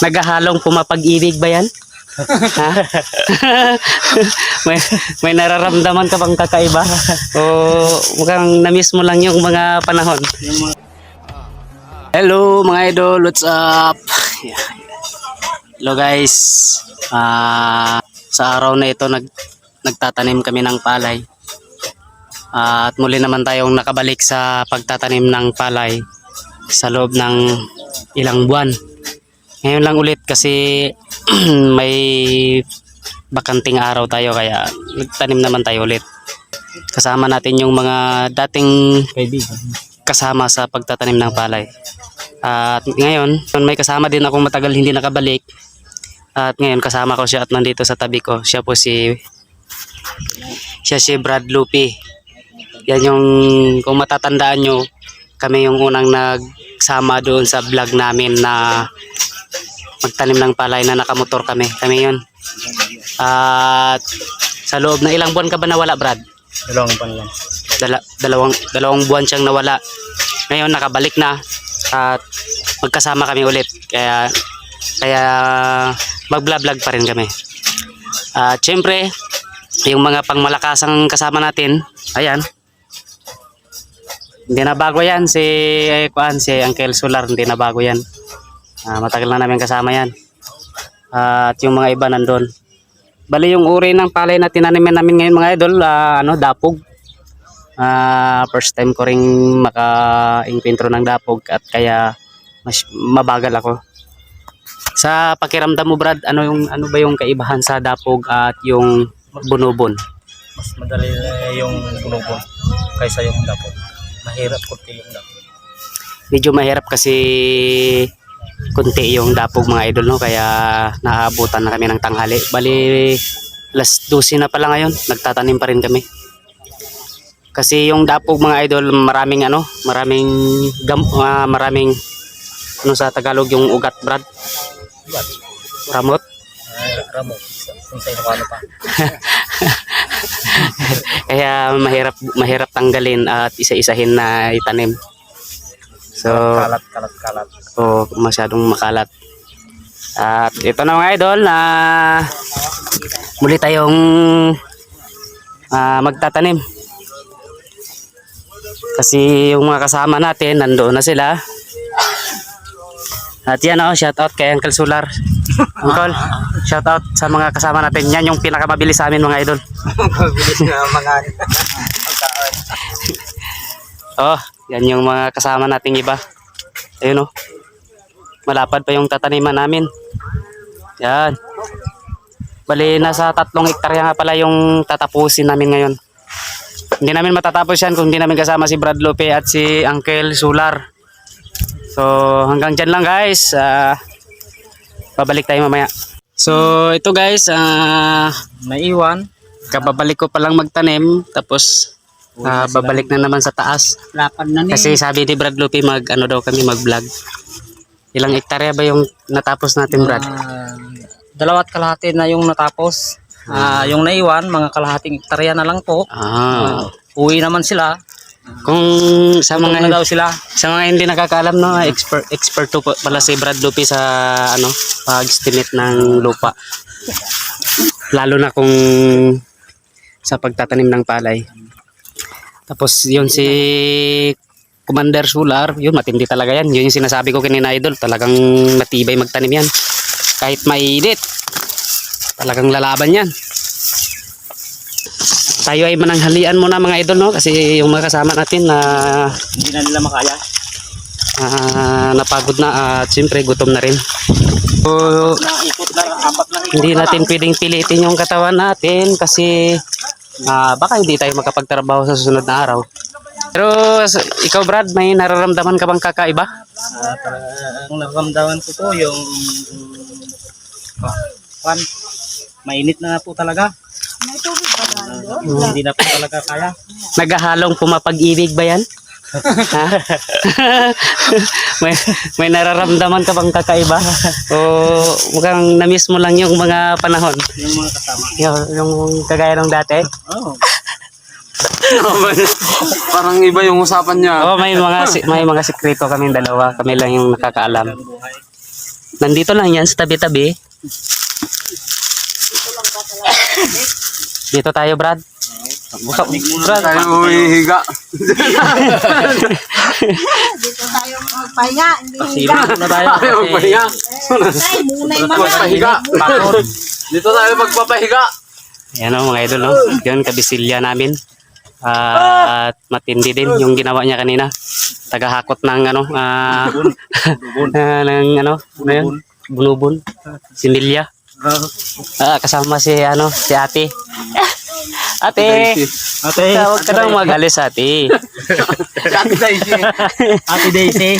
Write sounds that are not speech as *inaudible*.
Naghahalong pumapag-ibig ba yan? *laughs* may, may nararamdaman ka bang kakaiba? o mukhang na-miss mo lang yung mga panahon? Hello mga idol, what's up? Hello guys. Ah, sa araw na ito nag nagtatanim kami ng palay. Ah, at muli naman tayong nakabalik sa pagtatanim ng palay sa loob ng ilang buwan. Ngayon lang ulit kasi *clears throat* may bakanting araw tayo kaya nagtanim naman tayo ulit. Kasama natin yung mga dating kasama sa pagtatanim ng palay. At ngayon, may kasama din akong matagal hindi nakabalik. At ngayon kasama ko siya at nandito sa tabi ko. Siya po si siya si Brad Lupi. Yan yung kung matatandaan nyo, kami yung unang nagsama doon sa vlog namin na magtanim ng palay na nakamotor kami. Kami yun. At sa loob na ilang buwan ka ba nawala, Brad? Dalawang pan lang. dala, dalawang dalawang buwan siyang nawala. Ngayon nakabalik na at magkasama kami ulit. Kaya kaya mag-vlog pa rin kami. At syempre, yung mga pangmalakasang kasama natin, ayan. Hindi na bago yan si eh, kuan si Uncle Solar, hindi na bago yan. Ah, matagal na namin kasama yan. at yung mga iba nandun. Bali yung uri ng palay na tinaniman namin ngayon mga idol, ah, ano, dapog. Ah, first time ko ring maka-impintro ng dapog at kaya mas mabagal ako. Sa pakiramdam mo Brad, ano yung ano ba yung kaibahan sa dapog at yung bunubon? Mas madali yung bunubon kaysa yung dapon. Mahirap kunti yung dapon. Medyo mahirap kasi kunti yung dapog mga idol no kaya naabutan na kami ng tanghali. Bali last 12 na pala ngayon, nagtatanim pa rin kami. Kasi yung dapog mga idol, maraming ano, maraming gam, ah, maraming ano sa Tagalog yung ugat brad, ramot. Ay, ramo. Kung sa'yo pa. Kaya mahirap mahirap tanggalin at isa-isahin na itanim. So, Kalat, kalat, kalat. o masyadong makalat. At ito na mga idol na muli tayong ah, magtatanim. Kasi yung mga kasama natin nandoon na sila. At yan oh, shout out kay Uncle Solar. *laughs* Uncle, shout out sa mga kasama natin. Yan yung pinakamabilis sa amin mga idol. *laughs* Bilis na mga *laughs* pagkaan. Oh, yan yung mga kasama nating iba. Ayun oh. Malapad pa yung tataniman namin. Yan. Bali, nasa tatlong hektarya nga pala yung tatapusin namin ngayon. Hindi namin matatapos yan kung hindi namin kasama si Brad Lope at si Uncle Solar. So, hanggang dyan lang guys. Ah, babalik tayo mamaya. So, ito guys, ah, Naiwan. kababalik ko palang magtanim. Tapos, ah, babalik na naman sa taas. Lapan na Kasi sabi ni Brad Lupi mag ano daw kami mag-vlog. Ilang hektarya ba yung natapos natin Brad? Ah, dalawat kalahati na yung natapos. Ah, yung naiwan, mga kalahating hektarya na lang po. Ah. Uwi naman sila. Kung sa Mga daw sila. sa mga hindi nakakaalam no, expert expert po pala si Brad Lupi sa ano, pag-estimate ng lupa. Lalo na kung sa pagtatanim ng palay. Tapos yun si Commander Solar, yun matindi talaga yan. Yun yung sinasabi ko kanina idol, talagang matibay magtanim yan. Kahit mainit, talagang lalaban yan. Tayo ay mananghalian muna mga idol no kasi yung mga kasama natin na Hindi na nila makaya. ah, napagod na at siyempre gutom na rin. So, na, na ikot hindi na natin pwedeng pilitin yung katawan natin kasi ah, baka hindi tayo makapagtrabaho sa susunod na araw. Pero ikaw Brad, may nararamdaman ka bang kakaiba? Ah, talagang naramdaman ko po yung ah, pan, mainit na po talaga. Ah, hindi na po talaga kaya. Naghahalong pumapag-ibig ba yan? *laughs* May, may nararamdaman ka bang kakaiba? O mukhang na-miss mo lang yung mga panahon? Yung mga kasama. Yung, yung kagaya ng dati? Oh, *laughs* Parang iba yung usapan niya. Oo, may mga may mga sikreto kaming dalawa. Kami lang yung nakakaalam. Nandito lang yan sa tabi-tabi. Dito tayo, Brad. Buka, Brad. Tayo hihiga. Dito tayo magpahinga. Hindi Pasilo na tayo. Tayo magpahinga. Ay, munay man Magpahiga. Dito tayo magpapahiga. Ayan o, mga idol, no? Yun, kabisilya namin. at matindi din yung ginawa niya kanina. Tagahakot ng ano, ah, *laughs* ng ano, ano yun? Bunubun. Similya. Ah, kasama si ano, si ate. Ate! Ate, Tawag ka nang mag-alis, ate. *laughs* Ate Daisy. Ate Daisy.